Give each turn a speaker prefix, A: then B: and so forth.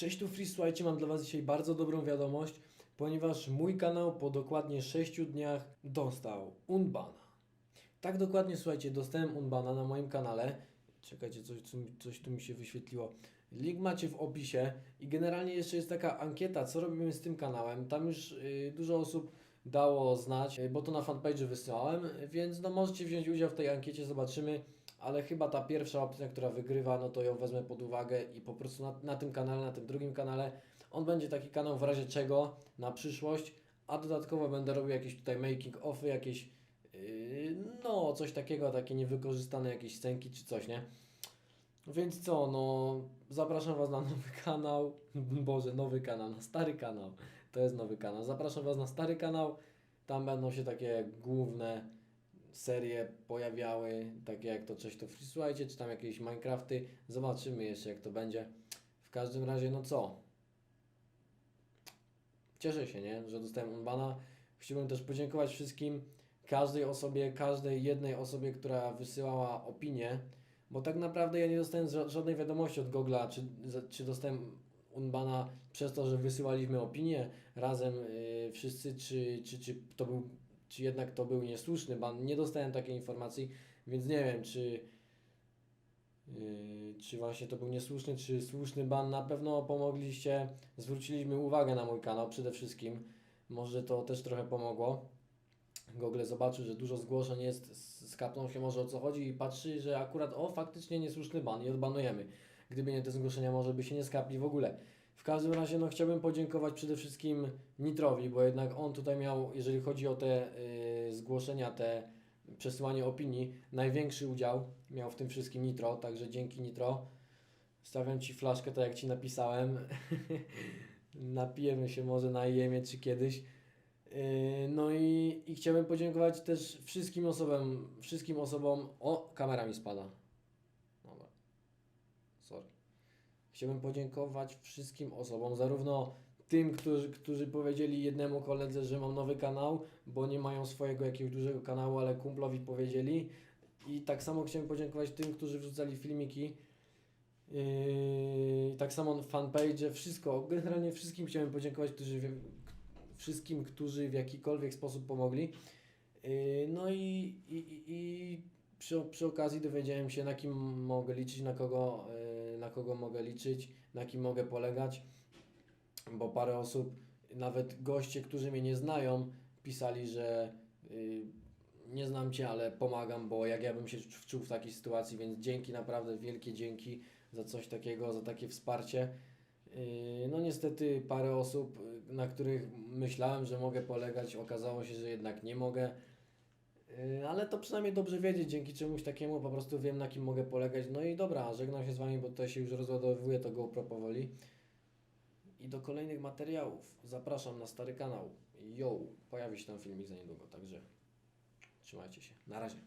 A: Cześć tu Free, mam dla Was dzisiaj bardzo dobrą wiadomość, ponieważ mój kanał po dokładnie 6 dniach dostał Unbana. Tak dokładnie, słuchajcie, dostałem Unbana na moim kanale. Czekajcie, coś, coś, tu mi się wyświetliło. Link macie w opisie i generalnie jeszcze jest taka ankieta, co robimy z tym kanałem. Tam już y, dużo osób dało znać, y, bo to na fanpage wysyłałem, więc no możecie wziąć udział w tej ankiecie, zobaczymy. Ale chyba ta pierwsza opcja, która wygrywa, no to ją wezmę pod uwagę i po prostu na, na tym kanale, na tym drugim kanale, on będzie taki kanał w razie czego na przyszłość, a dodatkowo będę robił jakieś tutaj making offy, jakieś yy, no coś takiego, takie niewykorzystane jakieś scenki czy coś, nie? Więc co, no zapraszam Was na nowy kanał, Boże, nowy kanał, na stary kanał, to jest nowy kanał, zapraszam Was na stary kanał, tam będą się takie główne serie pojawiały, takie jak to Cześć to słuchajcie, czy tam jakieś Minecrafty, zobaczymy jeszcze jak to będzie. W każdym razie, no co? Cieszę się, nie, że dostałem unbana. Chciałbym też podziękować wszystkim, każdej osobie, każdej jednej osobie, która wysyłała opinię, bo tak naprawdę ja nie dostałem ża- żadnej wiadomości od Google'a, czy, czy dostałem unbana przez to, że wysyłaliśmy opinię razem yy, wszyscy, czy, czy, czy to był czy jednak to był niesłuszny ban. Nie dostałem takiej informacji, więc nie wiem, czy, yy, czy właśnie to był niesłuszny, czy słuszny ban. Na pewno pomogliście, zwróciliśmy uwagę na mój kanał przede wszystkim. Może to też trochę pomogło. Google zobaczył, że dużo zgłoszeń jest, skapnął się może o co chodzi i patrzy, że akurat o faktycznie niesłuszny ban i odbanujemy. Gdyby nie te zgłoszenia, może by się nie skapli w ogóle. W każdym razie no, chciałbym podziękować przede wszystkim Nitrowi, bo jednak on tutaj miał, jeżeli chodzi o te y, zgłoszenia, te przesyłanie opinii, największy udział miał w tym wszystkim Nitro, także dzięki Nitro. Stawiam Ci flaszkę, tak jak Ci napisałem. Napijemy się może na jemie czy kiedyś. Yy, No i, i chciałbym podziękować też wszystkim osobom, wszystkim osobom. O, kamera mi spada. Dobra. Sorry. Chciałbym podziękować wszystkim osobom, zarówno tym, którzy, którzy powiedzieli jednemu koledze, że mam nowy kanał, bo nie mają swojego jakiegoś dużego kanału, ale kumplowi powiedzieli. I tak samo chciałem podziękować tym, którzy wrzucali filmiki. Yy, tak samo fanpage, wszystko. Generalnie wszystkim chciałem podziękować, którzy, wszystkim, którzy w jakikolwiek sposób pomogli. Yy, No i, i, i przy, przy okazji dowiedziałem się, na kim mogę liczyć, na kogo, yy, na kogo mogę liczyć, na kim mogę polegać, bo parę osób, nawet goście, którzy mnie nie znają, pisali, że yy, nie znam Cię, ale pomagam, bo jak ja bym się wczuł w takiej sytuacji, więc dzięki, naprawdę wielkie dzięki za coś takiego, za takie wsparcie. Yy, No niestety parę osób, na których myślałem, że mogę polegać, okazało się, że jednak nie mogę. Yy, Ale to przynajmniej dobrze wiedzieć, dzięki czemuś takiemu po prostu wiem na kim mogę polegać. No i dobra, żegnam się z Wami, bo tutaj się już rozładowuje to GoPro powoli. I do kolejnych materiałów zapraszam na stary kanał. Yo, pojawi się tam filmik za niedługo, także trzymajcie się. Na razie.